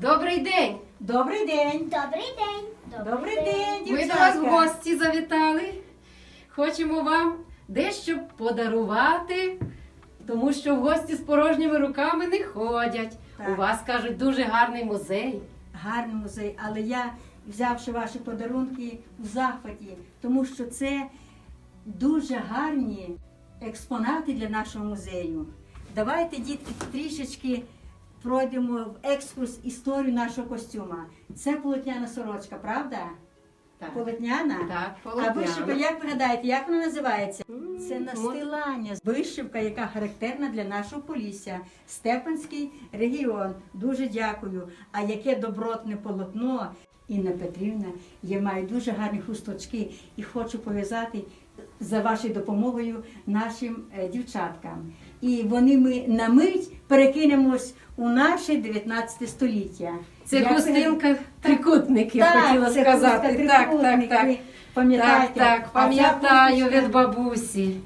Добрий день! Добрий день! Добрий день. Добрий день, Ми до вас в гості завітали. Хочемо вам дещо подарувати, тому що в гості з порожніми руками не ходять. Так. У вас кажуть дуже гарний музей. Гарний музей, але я, взявши ваші подарунки, в захваті, тому що це дуже гарні експонати для нашого музею. Давайте, дітки, трішечки пройдемо в екскурс історію нашого костюма. Це полотняна сорочка, правда? Так, Полотняна? так А вишивка, як ви гадаєте, як вона називається? Це настилання. Вишивка, яка характерна для нашого Полісся. Степанський регіон. Дуже дякую. А яке добротне полотно. Інна Петрівна, я маю дуже гарні хусточки і хочу пов'язати за вашою допомогою нашим е, дівчаткам. І вони ми на мить перекинемось у наше 19 століття. Це Як ви- хустинка трикутник, я Так, хотіла це сказати. Так, так, так. Пам'ятаєте? Так, так, пам'ятаю від бабусі.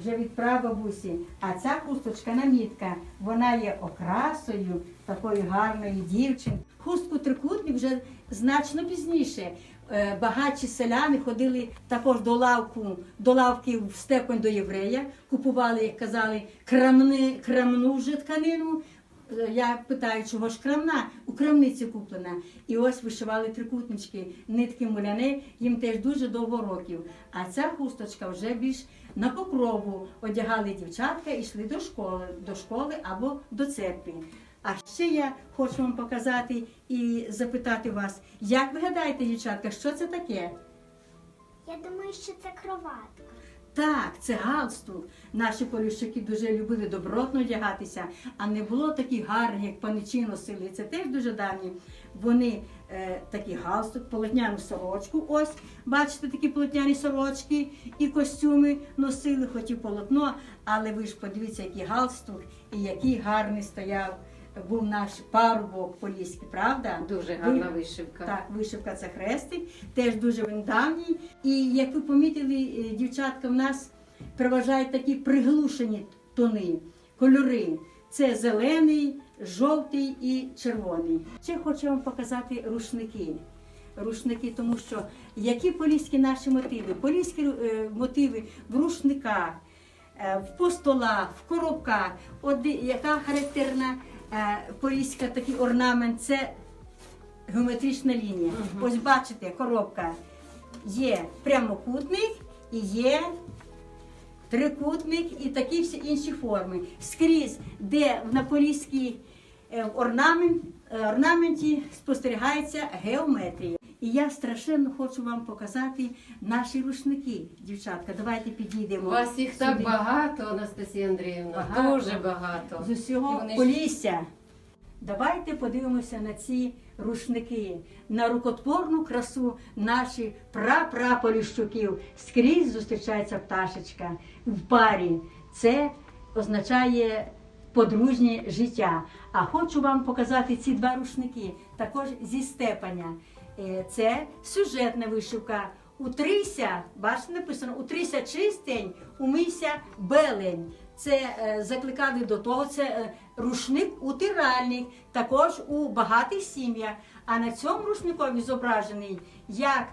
вже від прабабусі. А ця хусточка намітка, вона є окрасою такої гарної дівчини. Хустку трикутник вже значно пізніше. Е, Багатші селяни ходили також до лавку, до лавки в степень до єврея, купували, як казали, крамни, крамну вже тканину. Е, Я питаю, чого ж крамна? У крамниці куплена. І ось вишивали трикутнички, нитки муляни, їм теж дуже довго років. А ця хусточка вже більш на покрову одягали дівчатка і йшли до школи, до школи або до церкви. А ще я хочу вам показати і запитати вас, як ви гадаєте, дівчатка, що це таке? Я думаю, що це кроватка. Так, це галстук. Наші поліщуки дуже любили добротно одягатися, а не було таких гарних, як паничі носили. Це теж дуже давні. Вони е, такий галстук, полотняну сорочку. Ось, бачите, такі полотняні сорочки і костюми носили, хоч і полотно, але ви ж подивіться, який галстук і який гарний стояв. Був наш парубок поліський, правда? Дуже гарна Ви- вишивка. так, вишивка це хрестик, теж дуже він давній. І як ви помітили, е, дівчатка в нас переважають такі приглушені тони, кольори. Це зелений, жовтий і червоний. Ще хочу вам показати рушники. Рушники, тому що які поліські наші мотиви? Поліські е, мотиви в рушниках, е, в постолах, в коробках. От яка характерна е, поліська такий орнамент? Це геометрична лінія. Угу. Ось бачите, коробка є прямокутник і є трикутник і такі всі інші форми. Скрізь, де в е, орнамент, е, орнаменті спостерігається геометрія. І я страшенно хочу вам показати наші рушники, дівчатка. Давайте підійдемо. У вас їх так сюди. багато, Анастасія Андріївна. Багато. Дуже багато. з усього вони Полісся. Давайте подивимося на ці рушники, на рукотворну красу наших прапраполіщуків. Скрізь зустрічається пташечка в парі. Це означає подружнє життя. А хочу вам показати ці два рушники, також зі степаня. Е, Це сюжетна вишивка. Утрися, бачите, написано, утрися чистень, умийся белень. Це е, закликали до того, це е, рушник утиральник, також у багатих сім'ях. А на цьому рушникові зображений, як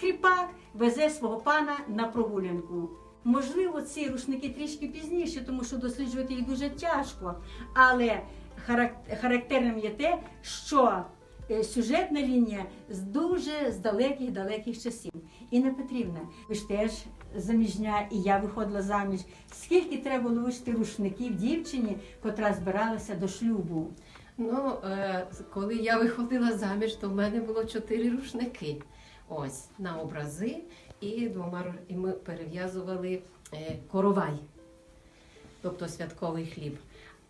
кріпак везе свого пана на прогулянку. Можливо, ці рушники трішки пізніше, тому що досліджувати їх дуже тяжко. Але характерним є те, що сюжетна лінія з дуже з далеких далеких часів. Інна Петрівна, ви ж теж заміжня, і я виходила заміж. Скільки треба було вишити рушників дівчині, котра збиралася до шлюбу? Ну, е, коли я виходила заміж, то в мене було чотири рушники. Ось на образи і двома і ми перев'язували е, коровай, тобто святковий хліб.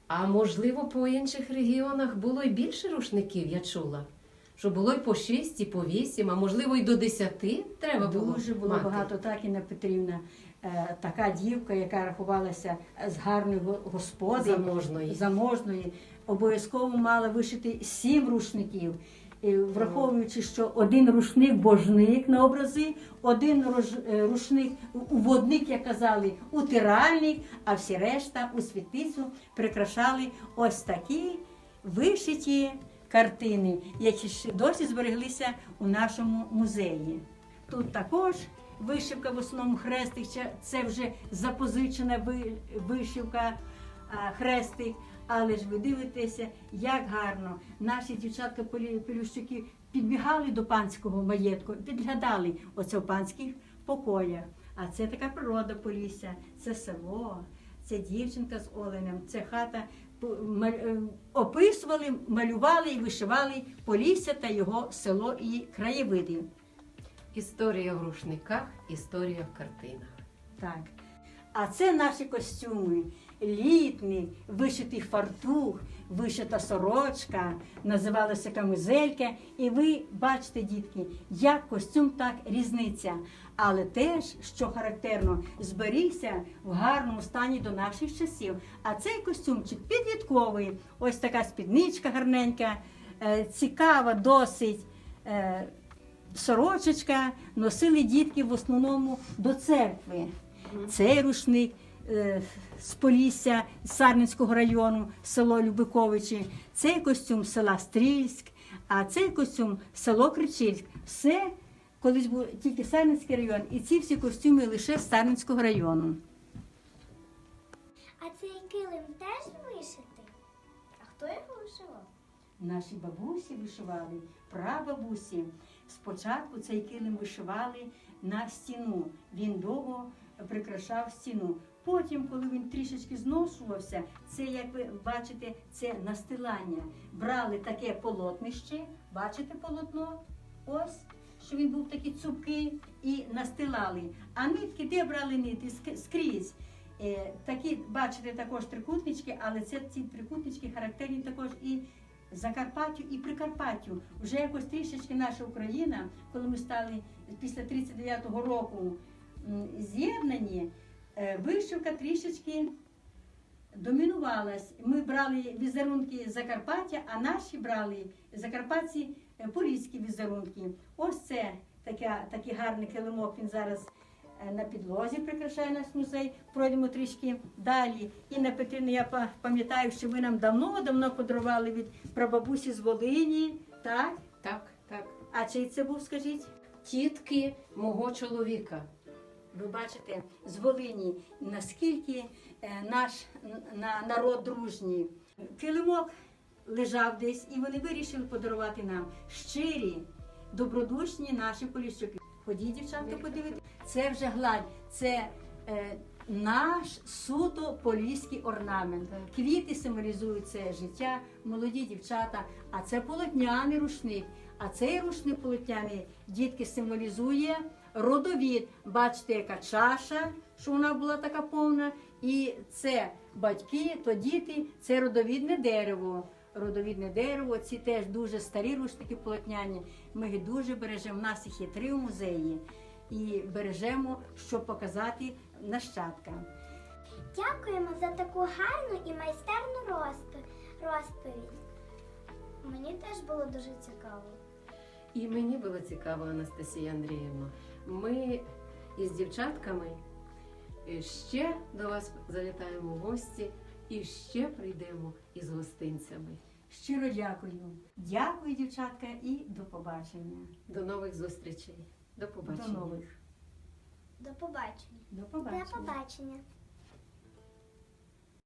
А можливо, по інших регіонах було й більше рушників, я чула. Що було й по шість, і по вісім, а можливо, й до десяти треба було. Дуже було мати. багато, так Інна Петрівна. Е, така дівка, яка рахувалася з гарної го- господи, Заможної. заможної, обов'язково мала вишити сім рушників. Враховуючи, що один рушник божник на образи, один е, рушник уводник, як казали, утиральник, а всі решта у світлицю прикрашали ось такі вишиті картини, які досі збереглися у нашому музеї. Тут також вишивка в основному хрестик, це вже запозичена вишивка хрестик. Але ж ви дивитеся, як гарно наші дівчатка пелющуки підбігали до панського маєтку, підглядали оце в панських покоях. А це така природа Полісся, це село, це дівчинка з оленем, це хата. Е, Описували, малювали і вишивали Полісся та його село і краєвиди. Історія в рушниках, історія в картинах. Так. А це наші костюми. Літний, вишитий фартух, вишита сорочка, називалася камизелька. І ви бачите, дітки, як костюм так різниця. Але теж, що характерно, зберігся в гарному стані до наших часів. А цей костюмчик підлітковий, ось така спідничка гарненька, е, цікава досить. е, Сорочечка носили дітки в основному до церкви. Цей рушник з Полісся, з Сарненського району, село Любиковичі, цей костюм села Стрільськ, а цей костюм село Кричильськ. Все колись був тільки Сарненський район, і ці всі костюми лише з Сарненського району. А цей килим теж вишитий? А хто його вишивав? Наші бабусі вишивали, прабабусі. Спочатку цей килим вишивали на стіну. Він довго прикрашав стіну. Потім, коли він трішечки зношувався, це, як ви бачите, це настилання. Брали таке полотнище, бачите полотно? Ось, що він був такий цупкий, і настилали. А нитки, де брали нитки? Ск- Скрізь. Е, такі, бачите, також трикутнички, але це ці трикутнички характерні також і Закарпаттю і Прикарпаттю. Вже якось трішечки наша Україна, коли ми стали після 39-го року з'єднані, вишивка трішечки домінувалась. Ми брали візерунки Закарпаття, а наші брали закарпатці е, поліські візерунки. Ось це таке, такий гарний килимок. Він зараз е, на підлозі прикрашає наш музей. Пройдемо трішки далі. Інна Петрівна, я пам'ятаю, що ви нам давно-давно подарували від прабабусі з Волині. Так? Так, так. А чий це був, скажіть? Тітки мого чоловіка. Ви бачите з Волині, наскільки е, наш на, народ дружній. Килимок лежав десь, і вони вирішили подарувати нам щирі, добродушні наші поліщуки. Ходіть, дівчатка, подивитися. Це вже гладь, це е, наш суто поліський орнамент. Квіти символізують це життя, молоді дівчата, а це полотняний рушник. А цей рушник полотняний дітки символізує родовід. Бачите, яка чаша, що вона була така повна. І це батьки, то діти, це родовідне дерево. Родовідне дерево, ці теж дуже старі рушники полотняні. Ми їх дуже бережемо. У нас їх є три в музеї. І бережемо, щоб показати нащадкам. Дякуємо за таку гарну і майстерну розповідь. Мені теж було дуже цікаво. І мені було цікаво, Анастасія Андріївна. Ми із дівчатками е, ще до вас завітаємо в гості і ще прийдемо із гостинцями. Щиро дякую. Дякую, дівчатка, і до побачення. До нових зустрічей. До побачення. До нових. До побачення. До До побачення. побачення.